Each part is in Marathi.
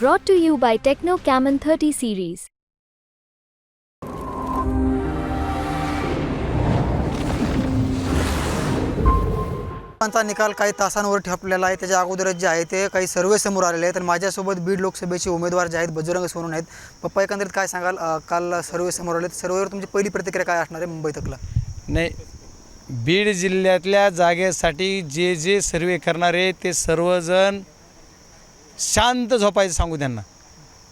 Brought to you by Techno Camon 30 series. चा निकाल काही तासांवर ठेपलेला आहे. त्याच्या अगोदरच जे आहे ते काही सर्वे समोर आलेले आहेत. तर माझ्यासोबत बीड लोकसभेचे उमेदवार जे आहेत बजरंग सोनून आहेत. पप्पा एकंदरीत काय सांगाल? अं, काल सर्वे समोर आले सर्वेवर तुमची पहिली प्रतिक्रिया काय असणार आहे मुंबई तकला? नाही बीड जिल्ह्यातल्या जागेसाठी जे जे सर्वे करणारे ते सर्वजण शांत झोपायचं सांगू त्यांना.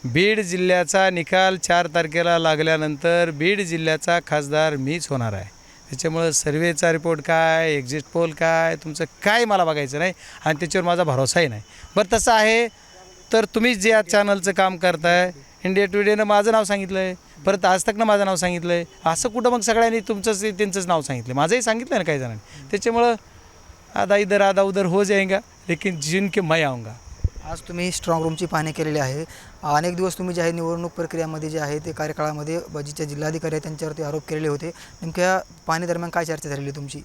बीड जिल्ह्याचा निकाल चार तारखेला लागल्यानंतर बीड जिल्ह्याचा खासदार मीच होणार आहे. त्याच्यामुळं सर्वेचा रिपोर्ट काय एक्झिट पोल काय तुमचं काय मला बघायचं नाही आणि त्याच्यावर माझा भरोसाही नाही. बरं तसं आहे तर तुम्हीच जे या चॅनलचं काम करताय इंडिया टुडेनं माझं नाव सांगितलं आहे परत आज तकनं माझं नाव सांगितलं आहे असं कुठं मग सगळ्यांनी तुमचंच त्यांचंच नाव सांगितलं माझंही सांगितलं ना काही जणांनी. त्याच्यामुळं आधा इधर आधा उधर हो जाएगा लेकिन जिनके मैं आऊंगा. आज तुम्ही स्ट्रॉंग रूमची पाहणी केलेली आहे. अनेक दिवस तुम्ही जे आहे निवडणूक प्रक्रियामध्ये जे आहे ते कार्यकाळामध्ये बजीचे जिल्हाधिकारी आहेत त्यांच्यावरती आरोप केलेले होते. नेमक्या पाहणी दरम्यान काय चर्चा झालेली तुमची?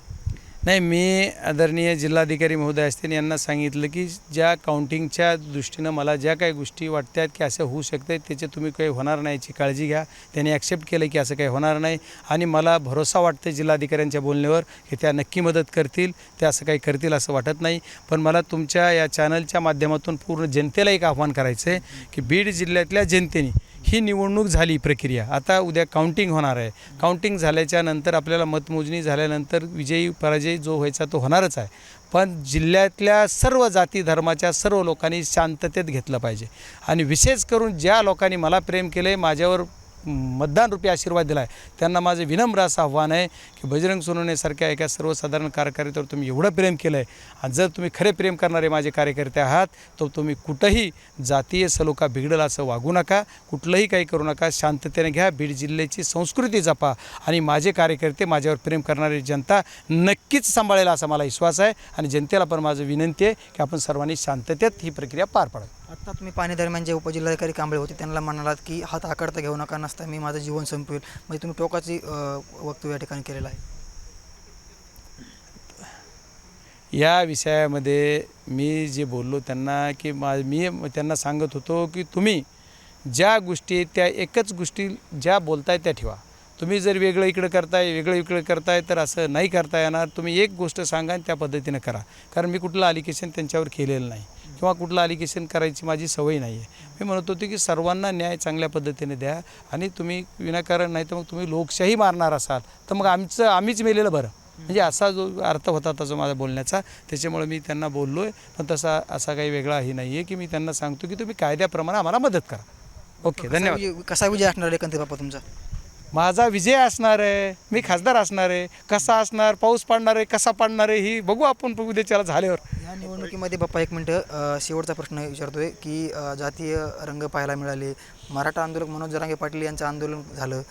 नाही मी आदरणीय जिल्हाधिकारी महोदय असतील यांना सांगितलं की ज्या काउंटिंगच्या दृष्टीनं मला ज्या काही गोष्टी वाटतात की असं होऊ शकतं त्याचे तुम्ही काही होणार नाही याची काळजी घ्या. त्यांनी ॲक्सेप्ट केलं की असं काही होणार नाही आणि मला भरोसा वाटतं जिल्हाधिकाऱ्यांच्या बोलण्यावर की त्या नक्की मदत करतील त्या असं काही करतील असं वाटत नाही. पण मला तुमच्या या चॅनलच्या माध्यमातून पूर्ण जनतेला एक आव्हान करायचं आहे की बीड जिल्ह्यातल्या जनतेने ही निवडणूक झाली प्रक्रिया. आता उद्या काउंटिंग होणार आहे. काउंटिंग झाल्याच्यानंतर आपल्याला मतमोजणी झाल्यानंतर विजयी पराजय जो व्हायचा तो होणारच आहे. पण जिल्ह्यातल्या सर्व जाती धर्माच्या सर्व लोकांनी शांततेत घेतलं पाहिजे. आणि विशेष करून ज्या लोकांनी मला प्रेम केलं आहे माझ्यावर मतदान रूपी आशीर्वाद दिला आहे त्यांना माझं विनम्र असं आव्हान आहे की बजरंग सोनवणेसारख्या एका सर्वसाधारण कार्यकर्त्यावर तुम्ही एवढं प्रेम केलं आहे आणि जर तुम्ही खरे प्रेम करणारे माझे कार्यकर्ते आहात तर तुम्ही कुठंही जातीय सलोखा बिघडेल असं वागू नका. कुठलंही काही करू नका. शांततेने घ्या. बीड जिल्ह्याची संस्कृती जपा. आणि माझे कार्यकर्ते माझ्यावर प्रेम करणारी जनता नक्कीच सांभाळेल असा मला विश्वास आहे. आणि जनतेला पण माझं विनंती आहे की आपण सर्वांनी शांततेत ही प्रक्रिया पार पाडावी. आत्ता तुम्ही पाणी दरम्यान जे उपजिल्हाधिकारी कांबळे होते त्यांना म्हणालात की हात आकडता घेऊ नका नसता मी माझं जीवन संपवेल म्हणजे तुम्ही टोकाची वक्तव्य या ठिकाणी केलेलं आहे. या विषयामध्ये मी जे बोललो त्यांना की मा मी त्यांना सांगत होतो की तुम्ही ज्या गोष्टी त्या एकच गोष्टी ज्या बोलताय त्या ठेवा. तुम्ही जर वेगळं इकडं करताय वेगळं इकडं करताय तर असं नाही करता येणार. तुम्ही एक गोष्ट सांगा आणि त्या पद्धतीनं करा. कारण मी कुठलं अलिकेशन त्यांच्यावर केलेलं नाही. किंवा कुठलं अलिकेशन करायची माझी सवय नाही आहे मी म्हणत होतो की सर्वांना न्याय चांगल्या पद्धतीने द्या आणि तुम्ही विनाकारण नाही तर मग तुम्ही लोकशाही मारणार असाल तर मग आमचं आम्हीच मेलेलं बरं. म्हणजे असा जो अर्थ होता तसा माझा बोलण्याचा. त्याच्यामुळे मी त्यांना बोललो आहे पण तसा असा काही वेगळाही नाही आहे की मी त्यांना सांगतो की तुम्ही कायद्याप्रमाणे आम्हाला मदत करा. ओके धन्यवाद. कसा विजय असणार आहे तुमचा? माझा विजय असणार आहे मी खासदार असणार आहे कसा असणार पाऊस पडणार आहे कसा पडणार आहे ही बघू आपण उद्याच्याला झाल्यावर. या निवडणुकीमध्ये बाप्पा एक मिनटं अ, शेवटचा प्रश्न विचारतोय की अ, जातीय रंग पाहायला मिळाले. मराठा आंदोलक मनोज जरांगे पाटील यांचं आंदोलन झालं.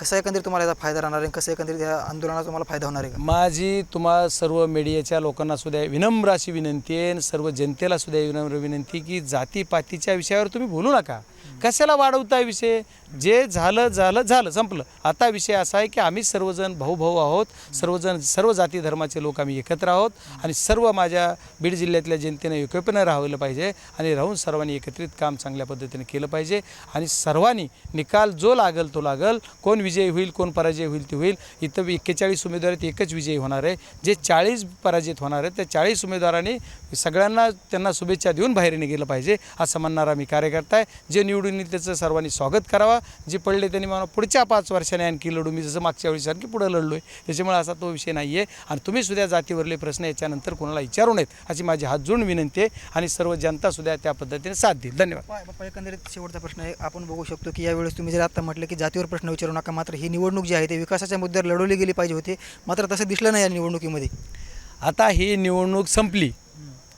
कसं एकंदरीत तुम्हाला याचा फायदा राहणार आहे? कसं एकंदरीत या आंदोलनाचा तुम्हाला फायदा होणार आहे का? माझी तुम्हा सर्व मीडियाच्या लोकांना सुद्धा विनम्र अशी विनंती आहे आणि सर्व जनतेला सुद्धा विनम्र विनंती की जातीपातीच्या विषयावर तुम्ही बोलू नका. कशाला वाढवता विषय? जे झालं झालं झालं संपलं. आता विषय असा आहे की आम्ही सर्वजण भाऊ भाऊ आहोत. सर्वजण सर्व जाती धर्माचे लोक आम्ही एकत्र आहोत आणि सर्व माझ्या बीड जिल्ह्यातल्या जनतेने एकोपीनं राहिलं पाहिजे आणि राहून सर्वांनी एकत्रित काम चांगल्या पद्धतीने केलं पाहिजे आणि सर्वांनी निकाल जो लागल तो लागल. कोण विजयी होईल कोण पराजय होईल ते होईल. इथं एक्केचाळीस उमेदवार आहेत एकच विजयी होणार आहे. जे चाळीस पराजित होणार आहेत त्या चाळीस उमेदवारांनी सगळ्यांना त्यांना शुभेच्छा देऊन बाहेर गेलं पाहिजे असं म्हणणारा मी कार्यकर्ता आहे. जे निवडून येईल त्याचं सर्वांनी स्वागत करावा. जे पडले त्यांनी मला पुढच्या पाच वर्षाने आणखी लढू. मी जसं मागच्या वेळेसारखी पुढं लढलो आहे त्याच्यामुळे असा तो विषय नाही आहे आणि तुम्ही सुद्धा जातीवरले प्रश्न याच्यानंतर कोणाला विचारू नयेत अशी माझी हात जोडून विनंती आहे. आणि सर्व जनतासुद्धा त्या पद्धतीने साथ देईल. धन्यवाद. बाप्पा, एकंदरीत शेवटचा प्रश्न आहे. आपण बघू शकतो की यावेळेस तुम्ही जर आता म्हटलं की जातीवर प्रश्न विचारू नका मात्र ही निवडणूक जी आहे ते विकासाच्या मुद्द्यावर लढवली गेली पाहिजे होते. मात्र तसं दिसलं नाही या निवडणुकीमध्ये. आता ही निवडणूक संपली.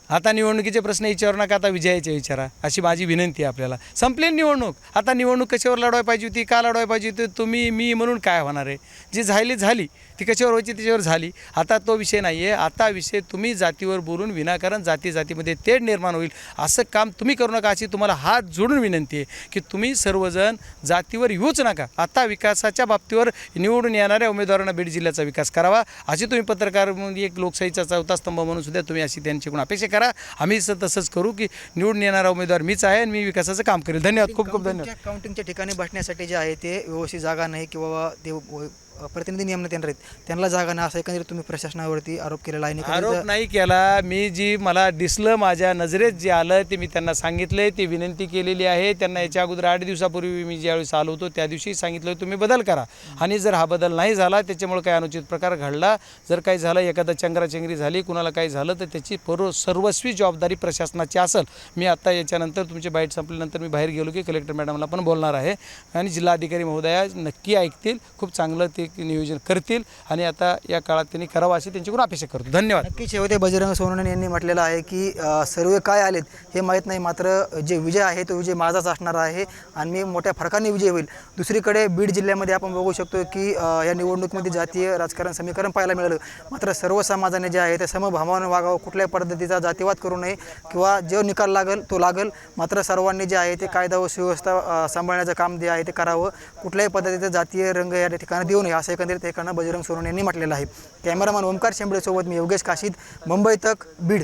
आता निवडणुकीचे प्रश्न विचारू नका आता विजयाचे विचारा. अशी माझी विनंती आहे आपल्याला. संपली निवडणूक. आता निवडणूक कशावर लढवाय पाहिजे होती का लढवाय पाहिजे होती तुम्ही मी म्हणून काय होणार आहे? जी झाली झाली. ती कशावर व्हायची त्याच्यावर झाली. आता तो विषय नाही आहे आता विषय तुम्ही जातीवर बोलून विनाकारण जाती जातीमध्ये तेढ निर्माण होईल. असं काम तुम्ही करू नका अशी तुम्हाला हात जोडून विनंती आहे की तुम्ही सर्वजण जातीवर येऊच नका. आता विकासाच्या बाबतीवर निवडून येणाऱ्या उमेदवारांना बीड जिल्ह्याचा विकास करावा. अशी तुम्ही पत्रकार म्हणून एक लोकशाहीचा चौथा स्तंभ म्हणून सुद्धा तुम्ही अशी त्यांच्याकडून अपेक्षा करा करा. आम्ही तसंच करू की निवडून येणारा उमेदवार मीच आहे आणि मी विकासाचं काम करेल. धन्यवाद. खूप खूप धन्यवाद. काउंटिंगच्या ठिकाणी बसण्यासाठी जे आहे ते व्यवस्थित जागा नाही किंवा ते प्रतिनिधी नेमण्यात येणार आहेत. त्यांना जागा नाही असं एकंदरीत तुम्ही प्रशासनावरती आरोप केलेला आहे. आणि आरोप नाही केला. मी जी मला दिसलं माझ्या नजरेत जे आलं ते मी त्यांना सांगितले ती विनंती केलेली आहे. त्यांना याच्या अगोदर आठ दिवसापूर्वी मी ज्यावेळेस आलो होतो त्या दिवशी सांगितलं तुम्ही बदल करा. आणि जर हा बदल नाही झाला त्याच्यामुळे काही अनुचित प्रकार घडला. जर काही झालं एखादा चंगराचंगरी झाली कुणाला काही झालं तर त्याची पर्व सर्वस्वी जबाबदारी प्रशासनाची असेल. मी आत्ता याच्यानंतर तुमची बाईट संपल्यानंतर मी बाहेर गेलो की कलेक्टर मॅडमला पण बोलणार आहे. आणि जिल्हाधिकारी महोदया नक्की ऐकतील. खूप चांगलं ते नियोजन करतील आणि आता या काळात त्यांनी करावं अशी त्यांच्याकडून अपेक्षा करतो. धन्यवाद. नक्की शेवटे बजरंग सोनवणे यांनी म्हटलेलं आहे की सर्व सर्वे काय आलेत हे माहीत नाही मात्र जे विजय आहे तो विजय माझाच असणार आहे आणि मी मोठ्या फरकाने विजय होईल. दुसरीकडे बीड जिल्ह्यामध्ये आपण बघू शकतो की या निवडणुकीमध्ये जातीय राजकारण समीकरण पाहायला मिळालं. मात्र सर्व समाजाने जे आहे ते समभावानं वागावं कुठल्याही पद्धतीचा जातीवाद करू नये किंवा जो निकाल लागेल तो लागेल. मात्र सर्वांनी जे आहे ते कायदा व सुव्यवस्था सांभाळण्याचं काम जे आहे ते करावं. कुठल्याही पद्धतीचं जातीय रंग या ठिकाणी देऊ नये. असं एकंदरीत एकानं बजरंग सोनवणे यांनी म्हटलेलं आहे. कॅमेरामॅन ओमकार शेंबडेसोबत मी योगेश काशीद. मुंबई तक बीड.